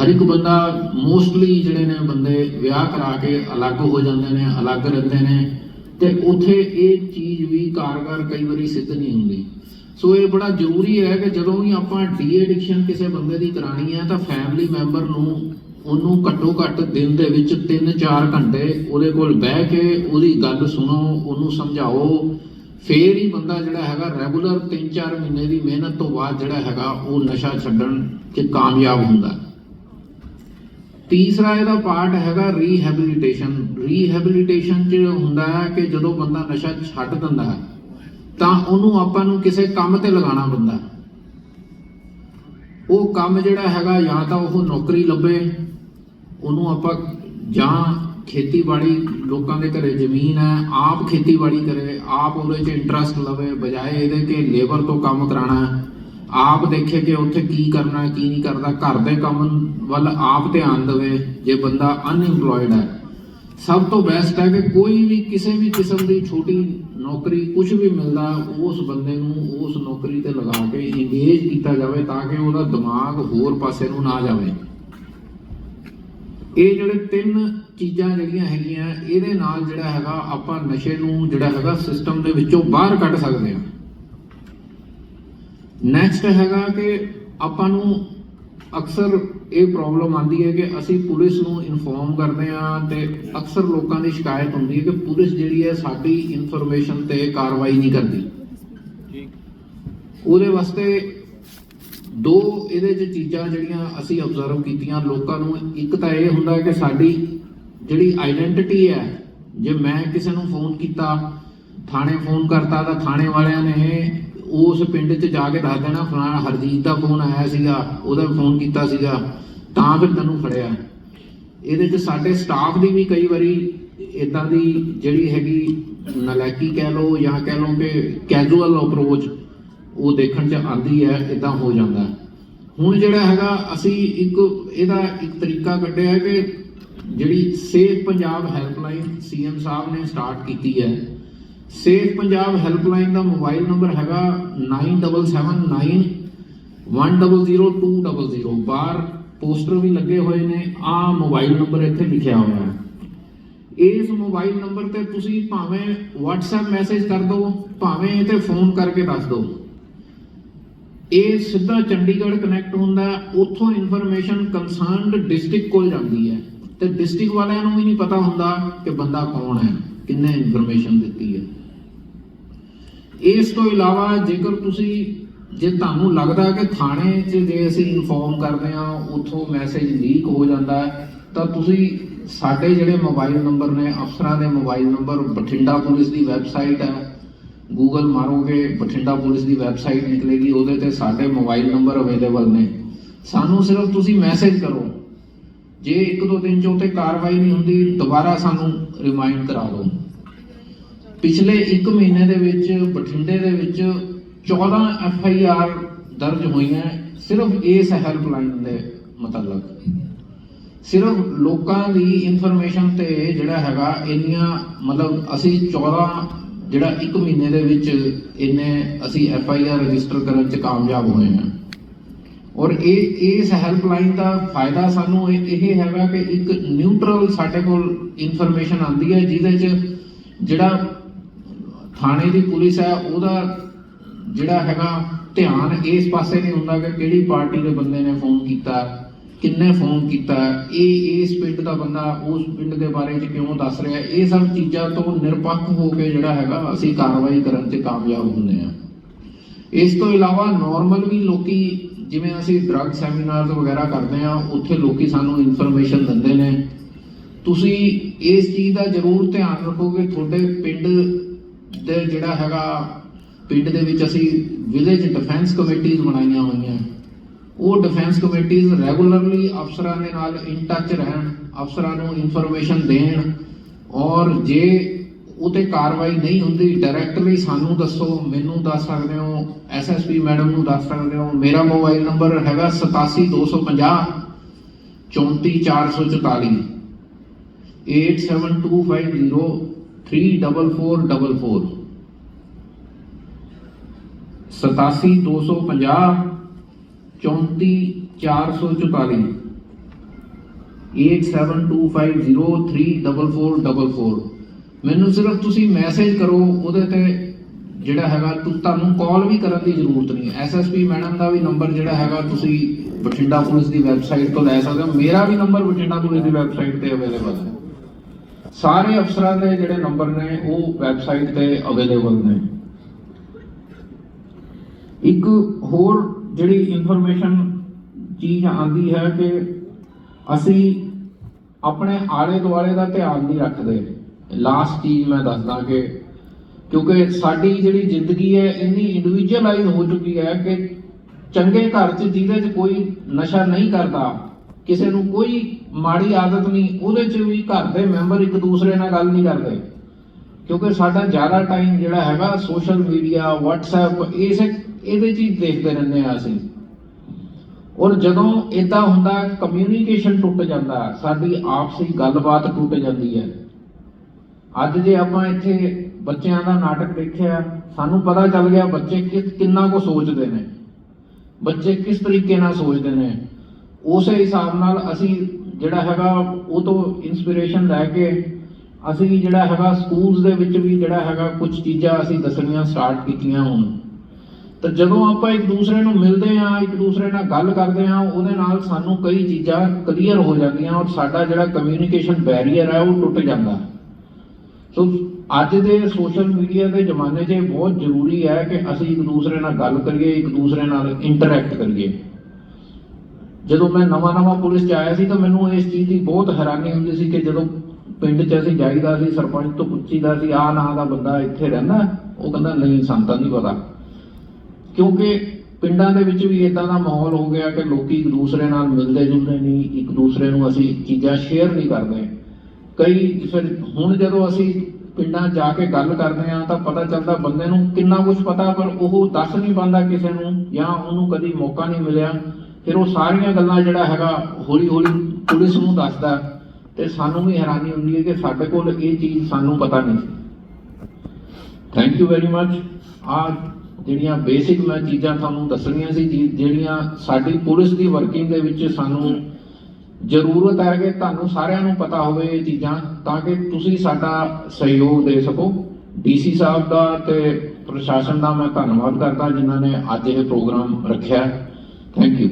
ਹਰ ਇੱਕ ਬੰਦਾ ਮੋਸਟਲੀ ਜਿਹੜੇ ਨੇ ਬੰਦੇ ਵਿਆਹ ਕਰਾ ਕੇ ਅਲੱਗ ਹੋ ਜਾਂਦੇ ਨੇ, ਅਲੱਗ ਰਹਿੰਦੇ ਨੇ ਤੇ ਉੱਥੇ ਇਹ ਚੀਜ਼ ਵੀ ਕਾਰਗਰ ਕਈ ਵਾਰੀ ਸਿੱਧ ਨਹੀਂ ਹੁੰਦੀ। ਸੋ ਇਹ ਬੜਾ ਜ਼ਰੂਰੀ ਹੈ ਕਿ ਜਦੋਂ ਵੀ ਆਪਾਂ ਡੀ ਐਡਿਕਸ਼ਨ ਕਿਸੇ ਬੰਦੇ ਦੀ ਕਰਾਣੀ ਹੈ ਤਾਂ ਫੈਮਿਲੀ ਮੈਂਬਰ ਨੂੰ ਉਹਨੂੰ ਘੱਟੋ ਘੱਟ ਦਿਨ ਦੇ ਵਿੱਚ 3-4 ਘੰਟੇ ਉਹਦੇ ਕੋਲ ਬਹਿ ਕੇ ਉਹਦੀ ਗੱਲ ਸੁਣੋ, ਉਹਨੂੰ ਸਮਝਾਓ। ਫੇਰ ਹੀ ਬੰਦਾ ਜਿਹੜਾ ਹੈਗਾ ਰੈਗੂਲਰ 3-4 ਮਹੀਨੇ ਦੀ ਮਿਹਨਤ ਤੋਂ ਬਾਅਦ ਜਿਹੜਾ ਹੈਗਾ ਉਹ ਨਸ਼ਾ ਛੱਡਣ 'ਚ ਕਾਮਯਾਬ ਹੁੰਦਾ। ਤੀਸਰਾ ਇਹਦਾ ਪਾਰਟ ਹੈਗਾ ਰੀਹੈਬਿਲਿਟੇਸ਼ਨ ਰੀਹੈਬਿਲਿਟੇਸ਼ਨ ਚ ਹੁੰਦਾ ਹੈ ਕਿ ਜਦੋਂ ਬੰਦਾ ਨਸ਼ਾ ਛੱਡ ਦਿੰਦਾ ਹੈ, ਤਾਂ ਉਹਨੂੰ ਆਪਾਂ ਨੂੰ ਕਿਸੇ ਕੰਮ ਤੇ ਲਗਾਉਣਾ ਪੈਂਦਾ ਉਹ ਕੰਮ ਜਿਹੜਾ ਹੈਗਾ ਜਾਂ ਤਾਂ ਉਹ ਨੌਕਰੀ ਲੱਭੇ, ਉਹਨੂੰ ਆਪਾਂ ਜਾਂ ਖੇਤੀਬਾੜੀ ਲੋਕਾਂ ਦੇ ਘਰੇ ਜ਼ਮੀਨ ਹੈ, ਆਪ ਖੇਤੀਬਾੜੀ ਕਰੇ, ਆਪ ਉਹਦੇ 'ਚ ਇੰਟਰਸਟ ਲਵੇ, ਬਜਾਏ ਇਹਦੇ ਕਿ ਲੇਬਰ ਤੋਂ ਕੰਮ ਕਰਾਣਾ ਹੈ। ਆਪ ਦੇਖੇ ਕਿ ਉੱਥੇ ਕੀ ਕਰਨਾ, ਕੀ ਨਹੀਂ ਕਰਦਾ, ਘਰ ਦੇ ਕੰਮ ਵੱਲ ਆਪ ਧਿਆਨ ਦੇਵੇ, ਜੇ ਬੰਦਾ ਅਨਇੰਪਲੋਇਡ ਹੈ। ਸਭ ਤੋਂ ਬੈਸਟ ਹੈ ਕਿ ਕੋਈ ਵੀ ਕਿਸੇ ਵੀ ਕਿਸਮ ਦੀ ਛੋਟੀ ਨੌਕਰੀ ਕੁਝ ਵੀ ਮਿਲਦਾ, ਉਸ ਬੰਦੇ ਨੂੰ ਉਸ ਨੌਕਰੀ ਤੇ ਲਗਾ ਕੇ ਇੰਗੇਜ ਕੀਤਾ ਜਾਵੇ ਤਾਂ ਕਿ ਉਹਦਾ ਦਿਮਾਗ ਹੋਰ ਪਾਸੇ ਨੂੰ ਨਾ ਜਾਵੇ। ਇਹ ਜਿਹੜੇ ਤਿੰਨ ਚੀਜ਼ਾਂ ਜਿਹੜੀਆਂ ਹੈਗੀਆਂ, ਇਹਦੇ ਨਾਲ ਜਿਹੜਾ ਹੈਗਾ ਆਪਾਂ ਨਸ਼ੇ ਨੂੰ ਜਿਹੜਾ ਹੈਗਾ ਸਿਸਟਮ ਦੇ ਵਿੱਚੋਂ ਬਾਹਰ ਕੱਢ ਸਕਦੇ ਹਾਂ। ਨੈਕਸਟ ਹੈਗਾ ਕਿ ਆਪਾਂ ਨੂੰ ਅਕਸਰ ਇਹ ਪ੍ਰੋਬਲਮ ਆਉਂਦੀ ਹੈ ਕਿ ਅਸੀਂ ਪੁਲਿਸ ਨੂੰ ਇਨਫੋਰਮ ਕਰਦੇ ਹਾਂ ਤੇ ਅਕਸਰ ਲੋਕਾਂ ਦੀ ਸ਼ਿਕਾਇਤ ਹੁੰਦੀ ਹੈ ਕਿ ਪੁਲਿਸ ਜਿਹੜੀ ਹੈ ਸਾਡੀ ਇਨਫੋਰਮੇਸ਼ਨ ਤੇ ਕਾਰਵਾਈ ਨਹੀਂ ਕਰਦੀ। ਉਹਦੇ ਵਾਸਤੇ ਦੋ ਇਹਦੇ 'ਚ ਚੀਜ਼ਾਂ ਜਿਹੜੀਆਂ ਅਸੀਂ ਆਬਜ਼ਰਵ ਕੀਤੀਆਂ ਲੋਕਾਂ ਨੂੰ ਇੱਕ ਤਾਂ ਇਹ ਹੁੰਦਾ ਕਿ ਸਾਡੀ ਜਿਹੜੀ ਆਇਡੈਂਟੀਟੀ ਹੈ ਜੇ ਮੈਂ ਕਿਸੇ ਨੂੰ ਫੋਨ ਕੀਤਾ ਥਾਣੇ ਫੋਨ ਕਰਤਾ ਤਾਂ ਥਾਣੇ ਵਾਲਿਆਂ ਨੇ ਉਸ ਪਿੰਡ 'ਚ ਜਾ ਕੇ ਦੱਸ ਦੇਣਾ, ਫਲਾਣਾ ਹਰਜੀਤ ਦਾ ਫੋਨ ਆਇਆ ਸੀਗਾ, ਉਹਦਾ ਫੋਨ ਕੀਤਾ ਸੀਗਾ, ਤਾਂ ਫਿਰ ਤੈਨੂੰ ਫੜਿਆ। ਇਹਦੇ 'ਚ ਸਾਡੇ ਸਟਾਫ ਦੀ ਵੀ ਕਈ ਵਾਰੀ ਇਦਾਂ ਦੀ ਜਿਹੜੀ ਹੈਗੀ ਨਲਾਇਕੀ ਕਹਿ ਲਓ ਜਾਂ ਕਹਿ ਲਓ ਕਿ ਕੈਜੂਅਲ ਅਪਰੋਚ ਉਹ ਦੇਖਣ 'ਚ ਆਂਦੀ ਹੈ ਇਦਾਂ ਹੋ ਜਾਂਦਾ ਹੁਣ ਜਿਹੜਾ ਹੈਗਾ, ਅਸੀਂ ਇੱਕ ਇਹਦਾ ਇੱਕ ਤਰੀਕਾ ਕੱਢਿਆ ਕਿ ਜਿਹੜੀ ਸੇਫ ਪੰਜਾਬ ਹੈਲਪਲਾਈਨ ਸੀਐਮ ਸਾਹਿਬ ਨੇ ਸਟਾਰਟ ਕੀਤੀ ਹੈ ਸੇਫ ਪੰਜਾਬ ਹੈਲਪਲਾਈਨ ਦਾ ਮੋਬਾਈਲ ਨੰਬਰ ਹੈਗਾ 9779 100200 ਬਾਹਰ ਪੋਸਟਰ ਵੀ ਲੱਗੇ ਹੋਏ ਨੇ ਆ ਮੋਬਾਈਲ ਨੰਬਰ ਇੱਥੇ ਲਿਖਿਆ ਹੋਇਆ ਹੈ। ਇਸ ਮੋਬਾਈਲ ਨੰਬਰ ਤੇ ਤੁਸੀਂ ਭਾਵੇਂ WhatsApp ਮੈਸੇਜ ਕਰ ਦਿਓ, ਭਾਵੇਂ ਇਹ ਤੇ ਫੋਨ ਕਰਕੇ ਦੱਸ ਦਿਓ। ਇਹ ਸਿੱਧਾ ਚੰਡੀਗੜ੍ਹ ਕਨੈਕਟ ਹੁੰਦਾ ਉੱਥੋਂ ਇਨਫੋਰਮੇਸ਼ਨ ਕੰਸਰਨਡ ਡਿਸਟ੍ਰਿਕਟ ਕੋਲ ਜਾਂਦੀ ਹੈ। ਤੇ ਡਿਸਟ੍ਰਿਕਟ ਵਾਲਿਆਂ ਨੂੰ ਵੀ ਨਹੀਂ ਪਤਾ ਹੁੰਦਾ ਕਿ ਬੰਦਾ ਕੌਣ ਹੈ। ਕਿੰਨੇ ਇਨਫੋਰਮੇਸ਼ਨ ਦਿੱਤੀ ਹੈ। ਇਸ ਤੋਂ ਇਲਾਵਾ ਜੇਕਰ ਤੁਸੀਂ, ਜੇ ਤੁਹਾਨੂੰ ਲੱਗਦਾ ਕਿ ਥਾਣੇ 'ਚ ਜੇ ਅਸੀਂ ਇਨਫੋਰਮ ਕਰਦੇ ਹਾਂ, ਉੱਥੋਂ ਮੈਸੇਜ ਲੀਕ ਹੋ ਜਾਂਦਾ ਤਾਂ ਤੁਸੀਂ ਸਾਡੇ ਜਿਹੜੇ ਮੋਬਾਈਲ ਨੰਬਰ ਨੇ, ਅਫਸਰਾਂ ਦੇ ਮੋਬਾਈਲ ਨੰਬਰ ਬਠਿੰਡਾ ਪੁਲਿਸ ਦੀ ਵੈਬਸਾਈਟ ਹੈ। ਗੂਗਲ ਮਾਰੋਗੇ, ਬਠਿੰਡਾ ਪੁਲਿਸ ਦੀ ਵੈਬਸਾਈਟ ਨਿਕਲੇਗੀ, ਉਹਦੇ ਤੇ ਸਾਡੇ ਮੋਬਾਈਲ ਨੰਬਰ ਅਵੇਲੇਬਲ ਨੇ। ਸਾਨੂੰ ਸਿਰਫ ਤੁਸੀਂ ਮੈਸੇਜ ਕਰੋ। ਜੇ ਇੱਕ ਦੋ ਦਿਨ ਚ ਉੱਤੇ ਕਾਰਵਾਈ ਨਹੀਂ ਹੁੰਦੀ, ਦੁਬਾਰਾ ਸਾਨੂੰ ਰਿਮਾਈਂਡ ਕਰਾ ਦਿਓ। ਪਿਛਲੇ 1 ਮਹੀਨੇ ਦੇ ਵਿੱਚ, ਬਠਿੰਡੇ ਦੇ ਵਿੱਚ 14 ਐਫ ਆਈ ਆਰ ਦਰਜ ਹੋਈਆਂ, ਸਿਰਫ ਇਸ ਹੈਲਪਲਾਈਨ ਦੇ ਮੁਤਲਕ। ਸਿਰਫ ਲੋਕਾਂ ਦੀ ਇਨਫੋਰਮੇਸ਼ਨ ਤੇ ਜਿਹੜਾ ਹੈਗਾ, ਇੰਨੀਆਂ, ਮਤਲਬ ਅਸੀਂ 14 ਜਿਹੜਾ 1 ਮਹੀਨੇ ਦੇ ਵਿੱਚ ਇੰਨੇ ਅਸੀਂ ਐਫ ਆਈ ਆਰ ਰਜਿਸਟਰ ਕਰਨ ਚ ਕਾਮਯਾਬ ਹੋਏ ਹਾਂ। ਔਰ ਇਹ, ਇਸ ਹੈਲਪਲਾਈਨ ਦਾ ਫਾਇਦਾ ਸਾਨੂੰ ਇਹ ਇਹ ਹੈਗਾ ਕਿ ਇੱਕ ਨਿਊਟਰਲ ਸਾਡੇ ਕੋਲ ਇਨਫੋਰਮੇਸ਼ਨ ਆਉਂਦੀ ਹੈ, ਜਿਹਦੇ ਚ ਜਿਹੜਾ ਥਾਣੇ ਦੀ ਪੁਲਿਸ ਹੈ, ਉਹਦਾ ਜਿਹੜਾ ਹੈਗਾ ਧਿਆਨ ਇਸ ਪਾਸੇ ਨਹੀਂ ਹੁੰਦਾ ਕਿ ਕਿਹੜੀ ਪਾਰਟੀ ਦੇ ਬੰਦੇ ਨੇ ਫੋਨ ਕੀਤਾ, ਕਿੰਨੇ ਫੋਨ ਕੀਤਾ, ਇਹ, ਇਸ ਪਿੰਡ ਦਾ ਬੰਦਾ ਉਸ ਪਿੰਡ ਦੇ ਬਾਰੇ ਚ ਕਿਉਂ ਦੱਸ ਰਿਹਾ, ਇਹ ਸਭ ਚੀਜ਼ਾਂ ਤੋਂ ਨਿਰਪੱਖ ਹੋ ਕੇ ਜਿਹੜਾ ਹੈਗਾ ਅਸੀਂ ਕਾਰਵਾਈ ਕਰਨ ਚ ਕਾਮਯਾਬ ਹੁੰਦੇ ਹਾਂ। ਇਸ ਤੋਂ ਇਲਾਵਾ ਨਾਰਮਲ ਵੀ ਲੋਕੀ ਜਿਵੇਂ ਅਸੀਂ ਡਰੱਗ ਸੈਮੀਨਾਰਸ ਵਗੈਰਾ ਕਰਦੇ ਆ ਉੱਥੇ ਲੋਕੀ ਸਾਨੂੰ ਇਨਫੋਰਮੇਸ਼ਨ ਦਿੰਦੇ ਨੇ। ਤੁਸੀਂ ਇਸ ਚੀਜ਼ ਦਾ ਜ਼ਰੂਰ ਧਿਆਨ ਰੱਖੋ ਕਿ ਤੁਹਾਡੇ ਪਿੰਡ ਦੇ ਜਿਹੜਾ ਹੈਗਾ, ਪਿੰਡ ਦੇ ਵਿੱਚ ਅਸੀਂ ਵਿਲੇਜ ਡਿਫੈਂਸ ਕਮੇਟੀਆਂ ਬਣਾਈਆਂ ਹੋਈਆਂ। ਉਹ ਡਿਫੈਂਸ ਕਮੇਟੀਆਂ ਰੈਗੂਲਰਲੀ ਅਫਸਰਾਂ ਦੇ ਨਾਲ ਇਨ ਟੱਚ ਰਹਿਣ, ਅਫਸਰਾਂ ਨੂੰ ਇਨਫੋਰਮੇਸ਼ਨ ਦੇਣ। ਔਰ ਜੇ ਉਤੇ ਕਾਰਵਾਈ ਨਹੀਂ ਹੁੰਦੀ ਡਾਇਰੈਕਟਲੀ ਸਾਨੂੰ ਦੱਸੋ, ਮੈਨੂੰ ਦੱਸ ਸਕਦੇ ਹੋ ਐਸਐਸਪੀ ਮੈਡਮ ਨੂੰ ਦੱਸ ਸਕਦੇ ਹੋ, ਮੇਰਾ ਮੋਬਾਈਲ ਨੰਬਰ ਹੈਗਾ 87250 34444 8725034444 87250 34444 8725034444 ਮੈਨੂੰ ਸਿਰਫ ਤੁਸੀਂ ਮੈਸੇਜ ਕਰੋ, ਉਹਦੇ ਤੇ ਜਿਹੜਾ ਹੈਗਾ ਤੁਹਾਨੂੰ ਕਾਲ ਵੀ ਕਰਨ ਦੀ ਜ਼ਰੂਰਤ ਨਹੀਂ ਐਸਐਸਪੀ ਮੈਡਮ ਦਾ ਵੀ ਨੰਬਰ ਜਿਹੜਾ ਹੈਗਾ, ਤੁਸੀਂ ਬਠਿੰਡਾ ਪੁਲਿਸ ਦੀ ਵੈਬਸਾਈਟ ਤੋਂ ਲੈ ਸਕਦੇ ਹੋ। ਮੇਰਾ ਵੀ ਨੰਬਰ ਬਠਿੰਡਾ ਪੁਲਿਸ ਦੀ ਵੈਬਸਾਈਟ ਤੇ ਅਵੇਲੇਬਲ ਹੈ। ਸਾਰੇ ਅਫਸਰਾਂ ਦੇ ਜਿਹੜੇ ਨੰਬਰ ਨੇ, ਉਹ ਵੈਬਸਾਈਟ ਤੇ ਅਵੇਲੇਬਲ ਨੇ। ਇੱਕ ਹੋਰ ਜਿਹੜੀ ਇਨਫੋਰਮੇਸ਼ਨ ਚੀਜ਼ ਆਂਦੀ ਹੈ ਕਿ ਅਸੀਂ ਆਪਣੇ ਆਲੇ ਦੁਆਲੇ ਦਾ ਧਿਆਨ ਨਹੀਂ ਰੱਖਦੇ। ਲਾਸਟ ਚੀਜ਼ ਮੈਂ ਦੱਸਦਾ ਕਿ ਕਿਉਂਕਿ ਸਾਡੀ ਜਿਹੜੀ ਜ਼ਿੰਦਗੀ ਹੈ, ਇੰਨੀ ਇੰਡੀਵਿਜੂਅਲਾਈਜ਼ ਹੋ ਚੁੱਕੀ ਹੈ ਕਿ ਚੰਗੇ ਘਰ 'ਚ ਜਿਹਦੇ 'ਚ ਕੋਈ ਨਸ਼ਾ ਨਹੀਂ ਕਰਦਾ, ਕਿਸੇ ਨੂੰ ਕੋਈ ਮਾੜੀ ਆਦਤ ਨਹੀਂ, ਉਹਦੇ 'ਚ ਵੀ ਘਰ ਦੇ ਮੈਂਬਰ ਇੱਕ ਦੂਸਰੇ ਨਾਲ ਗੱਲ ਨਹੀਂ ਕਰਦੇ। ਕਿਉਂਕਿ ਸਾਡਾ ਜ਼ਿਆਦਾ ਟਾਈਮ ਜਿਹੜਾ ਹੈਗਾ ਸੋਸ਼ਲ ਮੀਡੀਆ WhatsApp, ਇਸ ਇਹਦੇ 'ਚ ਹੀ ਦੇਖਦੇ ਰਹਿੰਦੇ ਆ ਅਸੀਂ। ਔਰ ਜਦੋਂ ਇਦਾਂ ਹੁੰਦਾ ਕਮਿਊਨੀਕੇਸ਼ਨ ਟੁੱਟ ਜਾਂਦਾ, ਸਾਡੀ ਆਪਸੀ ਗੱਲਬਾਤ ਟੁੱਟ ਜਾਂਦੀ ਹੈ। ਅੱਜ ਜੇ ਆਪਾਂ ਇੱਥੇ ਬੱਚਿਆਂ ਦਾ ਨਾਟਕ ਦੇਖਿਆ, ਸਾਨੂੰ ਪਤਾ ਚੱਲ ਗਿਆ ਬੱਚੇ ਕਿਸ, ਕਿੰਨਾ ਕੁ ਸੋਚਦੇ ਨੇ। ਬੱਚੇ ਕਿਸ ਤਰੀਕੇ ਨਾਲ ਸੋਚਦੇ ਨੇ। ਉਸੇ ਹਿਸਾਬ ਨਾਲ ਅਸੀਂ ਜਿਹੜਾ ਹੈਗਾ, ਉਹ ਤੋਂ ਇਨਸਪੀਰੇਸ਼ਨ ਲੈ ਕੇ ਅਸੀਂ ਜਿਹੜਾ ਹੈਗਾ ਸਕੂਲਸ ਦੇ ਵਿੱਚ ਵੀ ਜਿਹੜਾ ਹੈਗਾ ਕੁਝ ਚੀਜ਼ਾਂ ਅਸੀਂ ਦੱਸਣੀਆਂ ਸਟਾਰਟ ਕੀਤੀਆਂ ਹੁਣ। ਤਾਂ ਜਦੋਂ ਆਪਾਂ ਇੱਕ ਦੂਸਰੇ ਨੂੰ ਮਿਲਦੇ ਆ ਇੱਕ ਦੂਸਰੇ ਨਾਲ ਗੱਲ ਕਰਦੇ ਆ ਉਹਦੇ ਨਾਲ ਸਾਨੂੰ ਕਈ ਚੀਜ਼ਾਂ ਕਲੀਅਰ ਹੋ ਜਾਂਦੀਆਂ ਔਰ ਸਾਡਾ ਜਿਹੜਾ ਕਮਿਊਨੀਕੇਸ਼ਨ ਬੈਰੀਅਰ ਹੈ, ਉਹ ਟੁੱਟ ਜਾਂਦਾ। ਹੈ ਸੋ ਅੱਜ ਦੇ ਸੋਸ਼ਲ ਮੀਡੀਆ ਦੇ ਜ਼ਮਾਨੇ 'ਚ ਇਹ ਬਹੁਤ ਜ਼ਰੂਰੀ ਹੈ ਕਿ ਅਸੀਂ ਇੱਕ ਦੂਸਰੇ ਨਾਲ ਗੱਲ ਕਰੀਏ, ਇੱਕ ਦੂਸਰੇ ਨਾਲ ਇੰਟਰੈਕਟ ਕਰੀਏ। ਜਦੋਂ ਮੈਂ ਨਵਾਂ ਨਵਾਂ ਪੁਲਿਸ 'ਚ ਆਇਆ ਸੀ ਤਾਂ ਮੈਨੂੰ ਇਸ ਚੀਜ਼ ਦੀ ਬਹੁਤ ਹੈਰਾਨੀ ਹੁੰਦੀ ਸੀ ਕਿ ਜਦੋਂ ਪਿੰਡ 'ਚ ਅਸੀਂ ਜਾਈਦਾ ਸੀ, ਸਰਪੰਚ ਤੋਂ ਪੁੱਛੀਦਾ ਸੀ, ਆਹ ਨਾਂ ਦਾ ਬੰਦਾ ਇੱਥੇ ਰਹਿੰਦਾ, ਉਹ ਕਹਿੰਦਾ, ਨਹੀਂ ਸਾਨੂੰ ਤਾਂ ਨਹੀਂ ਪਤਾ। ਕਿਉਂਕਿ ਪਿੰਡਾਂ ਦੇ ਵਿੱਚ ਵੀ ਇਦਾਂ ਦਾ ਮਾਹੌਲ ਹੋ ਗਿਆ ਕਿ ਲੋਕੀ ਇੱਕ ਦੂਸਰੇ ਨਾਲ ਮਿਲਦੇ ਜੁਲਦੇ ਨਹੀਂ, ਇੱਕ ਦੂਸਰੇ ਨੂੰ ਅਸੀਂ ਚੀਜ਼ਾਂ ਸ਼ੇਅਰ ਨਹੀਂ ਕਰਦੇ। ਕਈ ਫਿਰ ਹੁਣ ਜਦੋਂ ਅਸੀਂ ਪਿੰਡਾਂ ਜਾ ਕੇ ਗੱਲ ਕਰਦੇ ਆ ਤਾਂ ਪਤਾ ਚੱਲਦਾ ਬੰਦੇ ਨੂੰ ਕਿੰਨਾ ਕੁਝ ਪਤਾ, ਪਰ ਉਹ ਦੱਸ ਨਹੀਂ ਪਾਉਂਦਾ ਕਿਸੇ ਨੂੰ ਜਾਂ ਉਹਨੂੰ ਕਦੀ ਮੌਕਾ ਨਹੀਂ ਮਿਲਿਆ। ਫਿਰ ਉਹ ਸਾਰੀਆਂ ਗੱਲਾਂ ਜਿਹੜਾ ਹੈਗਾ ਹੌਲੀ ਹੌਲੀ ਪੁਲਿਸ ਨੂੰ ਦੱਸਦਾ ਤੇ ਸਾਨੂੰ ਵੀ ਹੈਰਾਨੀ ਹੁੰਦੀ ਹੈ ਕਿ ਸਾਡੇ ਕੋਲ ਇਹ ਚੀਜ਼ ਸਾਨੂੰ ਪਤਾ ਨਹੀਂ ਸੀ। ਥੈਂਕ ਯੂ ਵੈਰੀ ਮੱਚ ਆ ਜਿਹੜੀਆਂ ਬੇਸਿਕ ਮੈਂ ਚੀਜ਼ਾਂ ਤੁਹਾਨੂੰ ਦੱਸਣੀਆਂ ਸੀ, ਜੀ- ਜਿਹੜੀਆਂ ਸਾਡੀ ਪੁਲਿਸ ਦੀ ਵਰਕਿੰਗ ਦੇ ਵਿੱਚ ਸਾਨੂੰ ਜ਼ਰੂਰਤ ਹੈ ਕਿ ਤੁਹਾਨੂੰ ਸਾਰਿਆਂ ਨੂੰ ਪਤਾ ਹੋਵੇ ਇਹ ਚੀਜ਼ਾਂ, ਤਾਂ ਕਿ ਤੁਸੀਂ ਸਾਡਾ ਸਹਿਯੋਗ ਦੇ ਸਕੋ। ਡੀਸੀ ਸਾਹਿਬ ਦਾ ਤੇ ਪ੍ਰਸ਼ਾਸਨ ਦਾ ਮੈਂ ਧੰਨਵਾਦ ਕਰਦਾ, ਜਿਨ੍ਹਾਂ ਨੇ ਅੱਜ ਇਹ ਪ੍ਰੋਗਰਾਮ ਰੱਖਿਆ। Thank you